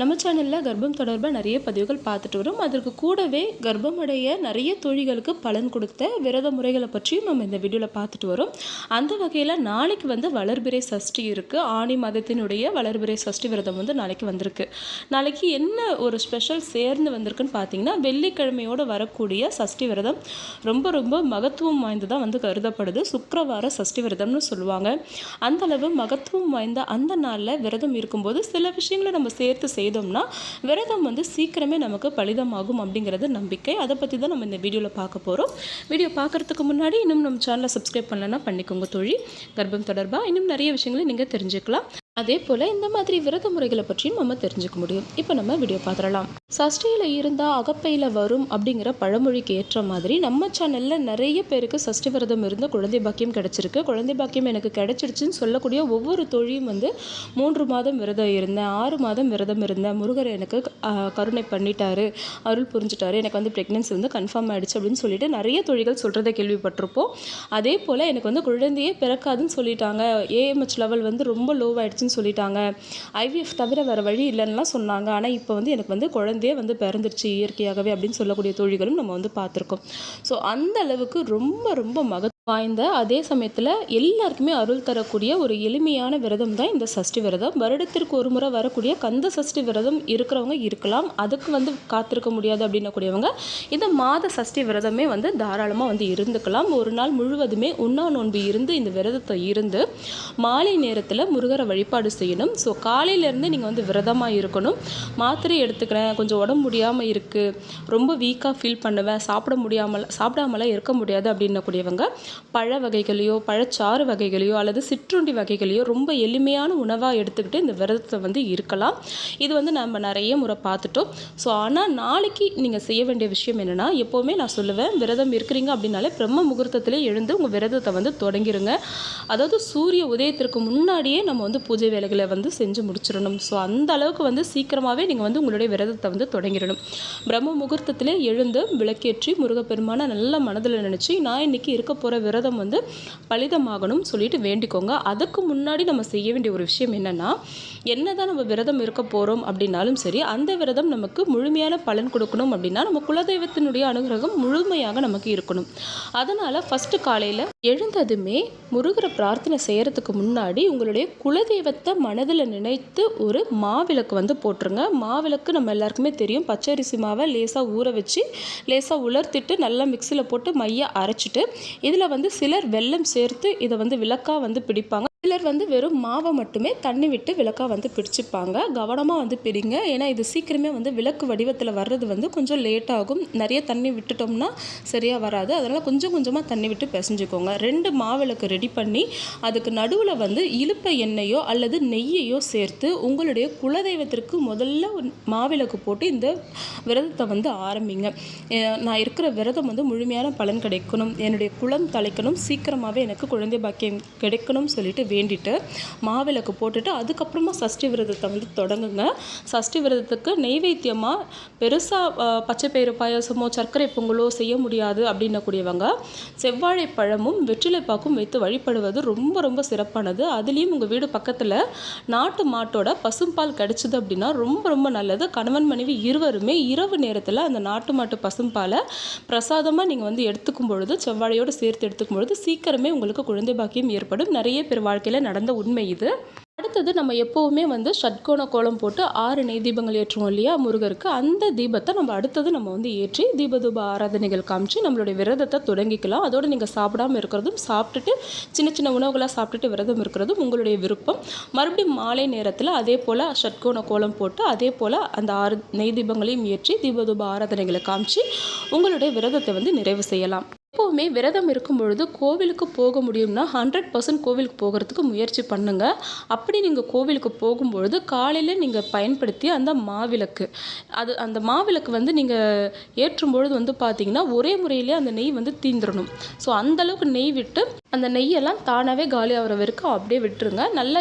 நம்ம சேனலில் கர்ப்பம் தொடர்பாக நிறைய பதிவுகள் பார்த்துட்டு வரோம். அதற்கு கூடவே கர்ப்பமடைய நிறைய தொழில்களுக்கு பலன் கொடுத்த விரத முறைகளை பற்றியும் நம்ம இந்த வீடியோவில் பார்த்துட்டு வரோம். அந்த வகையில் நாளைக்கு வந்து வளர்பிறை சஷ்டி இருக்குது ஆணி மதத்தினுடைய வளர்பிறை சஷ்டி விரதம் வந்து நாளைக்கு வந்திருக்கு. நாளைக்கு என்ன ஒரு ஸ்பெஷல் சேர்ந்து வந்திருக்குன்னு பார்த்தீங்கன்னா வெள்ளிக்கிழமையோடு வரக்கூடிய சஷ்டி விரதம் ரொம்ப ரொம்ப மகத்துவம் வாய்ந்ததாக வந்து கருதப்படுது. சுக்கரவார சஷ்டி விரதம்னு சொல்லுவாங்க. அந்த அளவு மகத்துவம் வாய்ந்த அந்த நாளில் விரதம் இருக்கும்போது சில விஷயங்களை நம்ம சேர்த்து செய்தோம்னா விரதம் வந்து சீக்கிரமே நமக்கு பலிதமாகும் அப்படிங்கிறது நம்பிக்கை. அதை பற்றி தான் நம்ம இந்த வீடியோவில் பார்க்க போகிறோம் வீடியோ பார்க்குறதுக்கு முன்னாடி இன்னும் நம்ம சேனலை சப்ஸ்கிரைப் பண்ணலன்னா பண்ணிக்கோங்க தோழி. கர்ப்பம் தொடர்பாக இன்னும் நிறைய விஷயங்களை நீங்கள் தெரிஞ்சுக்கலாம். அதே போல் இந்த மாதிரி விரத முறைகளை பற்றியும் நம்ம தெரிஞ்சுக்க முடியும். இப்போ நம்ம வீடியோ பார்த்துடலாம். சஷ்டியில் இருந்தால் அகப்பையில் வரும் அப்படிங்கிற பழமொழிக்கு ஏற்ற மாதிரி நம்ம சேனலில் நிறைய பேருக்கு சஷ்டி விரதம் இருந்து குழந்தை பாக்கியம் கிடைச்சிருக்கு. குழந்தை பாக்கியம் எனக்கு கிடைச்சிருச்சுன்னு சொல்லக்கூடிய ஒவ்வொரு தொழிலும் வந்து மூன்று மாதம் விரதம் இருந்தேன் ஆறு மாதம் விரதம் இருந்தேன். முருகர் எனக்கு கருணை பண்ணிட்டாரு அருள் புரிஞ்சுட்டாரு. எனக்கு வந்து ப்ரெக்னென்சி வந்து கன்ஃபார்ம் ஆகிடுச்சு அப்படின்னு சொல்லிட்டு நிறைய தொழில்கள் சொல்கிறத கேள்விப்பட்டிருப்போம். அதே போல் எனக்கு வந்து குழந்தையே பிறக்காதுன்னு சொல்லிட்டாங்க. ஏஎம்ஹெச் லெவல் வந்து ரொம்ப லோவாயிடுச்சுன்னு சொல்லிட்டாங்க. ஐவிஎஃப் தவிர வேறு வழி இல்லைன்னா சொன்னாங்க. ஆனால் இப்போ வந்து எனக்கு வந்து குழந்தையே வந்து பிறந்துருச்சு இயற்கையாகவே அப்படின்னு சொல்லக்கூடிய தொழில்களும் நம்ம வந்து பார்த்துருக்கோம். ஸோ அந்த அளவுக்கு ரொம்ப ரொம்ப மகத் வாய்ந்த அதே சமயத்தில் எல்லாருக்குமே அருள் தரக்கூடிய ஒரு எளிமையான விரதம் தான் இந்த சஷ்டி விரதம். வருடத்திற்கு ஒரு முறை வரக்கூடிய கந்த சஷ்டி விரதம் இருக்கிறவங்க இருக்கலாம். அதுக்கு வந்து காத்திருக்க முடியாது அப்படின்னக்கூடியவங்க இந்த மாத சஷ்டி விரதமே வந்து தாராளமாக வந்து இருந்துக்கலாம். ஒரு நாள் முழுவதுமே உண்ணா நோன்பு இருந்து இந்த விரதத்தை இருந்து மாலை நேரத்தில் முருகரை வழிபாடு செய்யணும். ஸோ காலையிலேருந்து நீங்கள் வந்து விரதமாக இருக்கணும். மாத்திரை எடுத்துக்கிறேன். கொஞ்சம் உடம்பு முடியாமல் இருக்குது ரொம்ப வீக்காக ஃபீல் பண்ணுவேன். சாப்பிட முடியாமல் சாப்பிடாமலாம் இருக்க முடியாது அப்படின்னக்கூடியவங்க பழ வகைகளையோ பழச்சாறு வகைகளையோ அல்லது சிற்றுண்டி வகைகளையோ ரொம்ப எளிமையான உணவாக எடுத்துக்கிட்டு இந்த விரதத்தை வந்து இருக்கலாம். இது வந்து நம்ம நிறைய முறை பார்த்துட்டோம். ஸோ ஆனால் நாளைக்கு நீங்கள் செய்ய வேண்டிய விஷயம் என்னென்னா எப்போவுமே நான் சொல்லுவேன் விரதம் இருக்கிறீங்க அப்படின்னாலே பிரம்ம முகூர்த்தத்திலே எழுந்து உங்கள் விரதத்தை வந்து தொடங்கிடுங்க அதாவது சூரிய உதயத்திற்கு முன்னாடியே நம்ம வந்து பூஜை வேலைகளை வந்து செஞ்சு முடிச்சிடணும். ஸோ அந்த அளவுக்கு வந்து சீக்கிரமாகவே நீங்கள் வந்து உங்களுடைய விரதத்தை வந்து தொடங்கிடணும். பிரம்ம முகூர்த்தத்திலே எழுந்து விளக்கேற்றி முருகப்பெருமானை நல்ல மனதில் நினச்சி நான் இன்றைக்கி இருக்க போகிற விரதம் வந்து பலிதமாகணும்னு சொல்லிட்டு வேண்டிக்கோங்க. அதுக்கு முன்னாடி நம்ம செய்ய வேண்டிய ஒரு விஷயம் என்னென்னா என்னதான் நம்ம விரதம் இருக்க போகிறோம் அப்படின்னாலும் சரி அந்த விரதம் நமக்கு முழுமையான பலன் கொடுக்கணும் அப்படின்னா நம்ம குலதெய்வத்தினுடைய அனுகிரகம் முழுமையாக நமக்கு இருக்கணும். அதனால் ஃபஸ்ட்டு காலையில் எழுந்ததுமே முருகரை பிரார்த்தனை செய்கிறதுக்கு முன்னாடி உங்களுடைய குலதெய்வத்தை மனதில் நினைத்து ஒரு மாவிளக்கு வந்து போட்டுருங்க. மாவிளக்கு நம்ம எல்லாருக்குமே தெரியும். பச்சரிசி மாவை லேசாக ஊற வச்சு லேசாக உலர்த்திட்டு நல்லா மிக்சியில் போட்டு மைய அரைச்சிட்டு இதில் வந்து சிலர் வெல்லம் சேர்த்து இதை வந்து விளக்காக வந்து பிடிப்பாங்க. சிலர் வந்து வெறும் மாவை மட்டுமே தண்ணி விட்டு விளக்காக வந்து பிடிச்சிப்பாங்க. கவனமாக வந்து பிடிங்க. ஏன்னா இது சீக்கிரமே வந்து விளக்கு வடிவத்தில் வர்றது வந்து கொஞ்சம் லேட் ஆகும். நிறைய தண்ணி விட்டுட்டோம்னா சரியாக வராது. அதனால் கொஞ்சம் கொஞ்சமாக தண்ணி விட்டு பிசைஞ்சுக்கோங்க. ரெண்டு மாவிளக்கு ரெடி பண்ணி அதுக்கு நடுவில் வந்து இலுப்பை எண்ணெயோ அல்லது நெய்யையோ சேர்த்து உங்களுடைய குலதெய்வத்திற்கு முதல்ல மாவிளக்கு போட்டு இந்த விரதத்தை வந்து ஆரம்பிங்க. நான் இருக்கிற விரதம் வந்து முழுமையான பலன் கிடைக்கணும். என்னுடைய குலம் தலைக்கணும். சீக்கிரமாகவே எனக்கு குழந்தை பாக்கியம் கிடைக்கணும்னு சொல்லிட்டு வேண்டிட்டு மாவிளக்கு போட்டுட்டு அதுக்கப்புறமா சஷ்டி விரதத்தை வந்து தொடங்குங்க. சஷ்டி விரதத்துக்கு நெய்வேத்தியமாக பெருசாக பச்சை பயிறு பாயாசமோ சர்க்கரை பொங்கலோ செய்ய முடியாது அப்படின்னக்கூடியவங்க செவ்வாழை பழமும் வெற்றிலைப்பாக்கும் வைத்து வழிபடுவது ரொம்ப ரொம்ப சிறப்பானது. அதுலேயும் உங்கள் வீடு பக்கத்தில் நாட்டு மாட்டோட பசும்பால் கிடைச்சிது அப்படின்னா ரொம்ப ரொம்ப நல்லது. கணவன் மனைவி இருவருமே இரவு நேரத்தில் அந்த நாட்டு மாட்டு பசும்பாலை பிரசாதமாக நீங்கள் வந்து எடுத்துக்கும் பொழுது செவ்வாழையோடு சேர்த்து எடுத்துக்கும் பொழுது சீக்கிரமே உங்களுக்கு குழந்தை பாக்கியம் ஏற்படும். நிறைய பேர் வாழ்க்கை வாழ்க்கையில் நடந்த உண்மை இது. அடுத்தது நம்ம எப்போவுமே வந்து ஷட்கோண கோலம் போட்டு ஆறு நெய் தீபங்கள் ஏற்றுவோம் இல்லையா முருகருக்கு? அந்த தீபத்தை நம்ம அடுத்தது நம்ம வந்து ஏற்றி தீபதூப ஆராதனைகள் காமிச்சு நம்மளுடைய விரதத்தை தொடங்கிக்கலாம். அதோடு நீங்கள் சாப்பிடாம இருக்கிறதும் சாப்பிட்டுட்டு சின்ன சின்ன உணவுகளாக சாப்பிட்டுட்டு விரதம் இருக்கிறதும் உங்களுடைய விருப்பம். மறுபடியும் மாலை நேரத்தில் அதே போல் ஷட்கோண கோலம் போட்டு அதே போல் அந்த ஆறு நெய் தீபங்களையும் ஏற்றி தீபதூப ஆராதனைகளை காமிச்சு உங்களுடைய விரதத்தை வந்து நிறைவு செய்யலாம். எப்போவுமே விரதம் இருக்கும் பொழுது கோவிலுக்கு போக முடியும்னா ஹண்ட்ரட் பர்சன்ட் கோவிலுக்கு போகிறதுக்கு முயற்சி பண்ணுங்க. அப்படி நீங்கள் கோவிலுக்கு போகும்பொழுது காலையில் நீங்கள் பயன்படுத்தி அந்த மாவிளக்கு. அது அந்த மாவிளக்கு வந்து நீங்கள் ஏற்றும் பொழுது வந்து பார்த்தீங்கன்னா ஒரே முறையிலே அந்த நெய் வந்து தீந்துடணும் ஸோ அந்தளவுக்கு நெய் விட்டு அந்த நெய்யெல்லாம் தானாகவே காலி ஆகிற வரைக்கும் அப்படியே விட்டுருங்க. நல்லா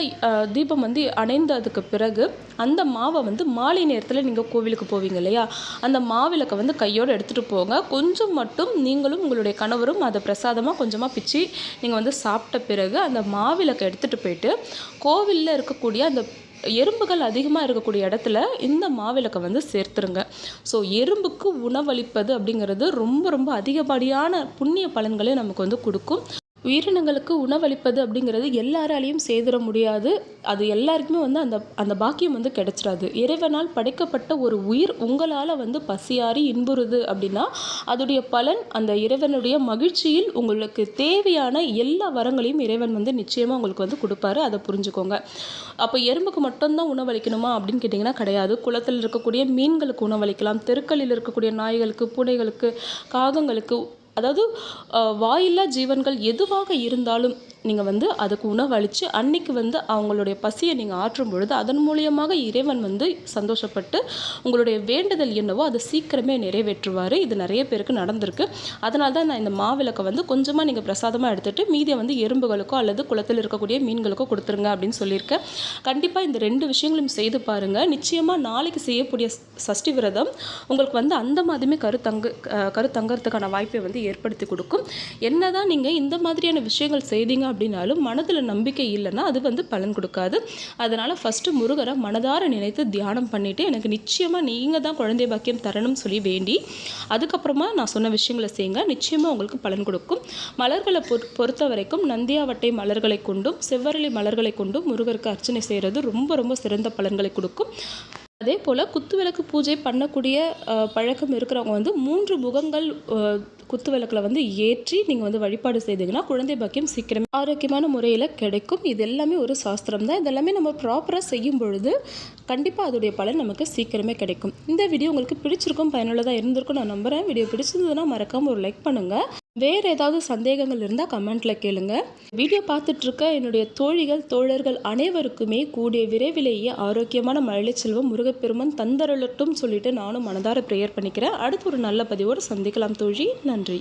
தீபம் வந்து அணைந்ததுக்கு பிறகு அந்த மாவை வந்து மாலை நேரத்தில் நீங்கள் கோவிலுக்கு போவீங்க இல்லையா? அந்த மாவிளக்கை வந்து கையோடு எடுத்துகிட்டு போங்க. கொஞ்சம் மட்டும் நீங்களும் உங்களுடைய கணவரும் அதை பிரசாதமாக கொஞ்சமாக பிச்சு நீங்கள் வந்து சாப்பிட்ட பிறகு அந்த மாவிளக்கை எடுத்துகிட்டு போயிட்டு கோவிலில் இருக்கக்கூடிய அந்த எறும்புகள் அதிகமாக இருக்கக்கூடிய இடத்துல இந்த மாவிளக்கை வந்து சேர்த்துருங்க. ஸோ எறும்புக்கு உணவளிப்பது அப்படிங்கிறது ரொம்ப ரொம்ப அதிகப்படியான புண்ணிய பலன்களை நமக்கு வந்து கொடுக்கும். உயிரினங்களுக்கு உணவளிப்பது அப்படிங்கிறது எல்லாராலையும் செய்திட முடியாது. அது எல்லாருக்குமே வந்து அந்த அந்த பாக்கியம் வந்து கிடைச்சிடாது. இறைவனால் படைக்கப்பட்ட ஒரு உயிர் உங்களால் வந்து பசியாறி இன்புறுது அப்படின்னா அதோடைய பலன் அந்த இறைவனுடைய மகிழ்ச்சியில் உங்களுக்கு தேவையான எல்லா வரங்களையும் இறைவன் வந்து நிச்சயமாக உங்களுக்கு வந்து கொடுப்பாரு. அதை புரிஞ்சுக்கோங்க. அப்போ எறும்புக்கு மட்டும்தான் உணவளிக்கணுமா அப்படின்னு கேட்டிங்கன்னா கிடையாது. குளத்தில் இருக்கக்கூடிய மீன்களுக்கு உணவளிக்கலாம். தெருக்களில் இருக்கக்கூடிய நாய்களுக்கு பூனைகளுக்கு காகங்களுக்கு அதாவது வாயில்லா ஜீவன்கள் எதுவாக இருந்தாலும் நீங்கள் வந்து அதுக்கு உணவளித்து அன்னைக்கு வந்து அவங்களுடைய பசியை நீங்கள் ஆற்றும் பொழுது அதன் மூலியமாக இறைவன் வந்து சந்தோஷப்பட்டு உங்களுடைய வேண்டுதல் என்னவோ அதை சீக்கிரமே நிறைவேற்றுவார். இது நிறைய பேருக்கு நடந்திருக்கு. அதனால தான் நான் இந்த மாவிளக்கை வந்து கொஞ்சமாக நீங்கள் பிரசாதமாக எடுத்துகிட்டு மீதியை வந்து எறும்புகளுக்கோ அல்லது குளத்தில் இருக்கக்கூடிய மீன்களுக்கோ கொடுத்துருங்க அப்படின்னு சொல்லியிருக்கேன். கண்டிப்பாக இந்த ரெண்டு விஷயங்களும் செய்து பாருங்கள் நிச்சயமாக நாளைக்கு செய்யக்கூடிய சஷ்டி விரதம் உங்களுக்கு வந்து அந்த மாதிரியுமே கருத்தங்கு கரு கருத்தங்கறதுக்கான வாய்ப்பை வந்து ஏற்படுத்தி கொடுக்கும். என்னதான் நீங்கள் இந்த மாதிரியான விஷயங்கள் செய்தீங்க அப்படின்னாலும் மனதில் நம்பிக்கை இல்லைன்னா அது வந்து பலன் கொடுக்காது. அதனால் ஃபஸ்ட்டு முருகரை மனதார நினைத்து தியானம் பண்ணிவிட்டு எனக்கு நிச்சயமாக நீங்கள் தான் குழந்தை பாக்கியம் தரணும்னு சொல்லி வேண்டி அதுக்கப்புறமா நான் சொன்ன விஷயங்களை செய்யுங்க. நிச்சயமாக உங்களுக்கு பலன் கொடுக்கும். மலர்களை பொ பொறுத்த வரைக்கும் நந்தியாவட்டை மலர்களை கொண்டும் செவ்வரளி மலர்களை கொண்டும் முருகருக்கு அர்ச்சனை செய்கிறது ரொம்ப ரொம்ப சிறந்த பலன்களை கொடுக்கும். அதே போல் குத்துவிளக்கு பூஜை பண்ணக்கூடிய பழக்கம் இருக்கிறவங்க வந்து மூன்று முகங்கள் குத்து விளக்கில் வந்து ஏற்றி நீங்கள் வந்து வழிபாடு செய்தீங்கன்னா குழந்தை பாக்கியம் சீக்கிரமே ஆரோக்கியமான முறையில் கிடைக்கும். இது எல்லாமே ஒரு சாஸ்திரம் தான். இதெல்லாமே நம்ம ப்ராப்பராக செய்யும் பொழுது கண்டிப்பாக அதோடைய பலன் நமக்கு சீக்கிரமே கிடைக்கும். இந்த வீடியோ உங்களுக்கு பிடிச்சிருக்கும் பயனுள்ளதாக இருந்திருக்கும் நான் நம்புகிறேன் வீடியோ பிடிச்சிருந்ததுன்னா மறக்காமல் ஒரு லைக் பண்ணுங்கள் வேறு ஏதாவது சந்தேகங்கள் இருந்தால் கமெண்ட்டில் கேளுங்க. வீடியோ பார்த்துட்ருக்க என்னுடைய தோழிகள் தோழர்கள் அனைவருக்குமே கூடிய விரைவிலேயே ஆரோக்கியமான மழலைச்செல்வம் முருகப்பெருமன் தந்தருளட்டும் சொல்லிட்டு நானும் மனதார ப்ரேயர் பண்ணிக்கிறேன். அடுத்து ஒரு நல்ல பதிவோடு சந்திக்கலாம் தோழி. நன்றி.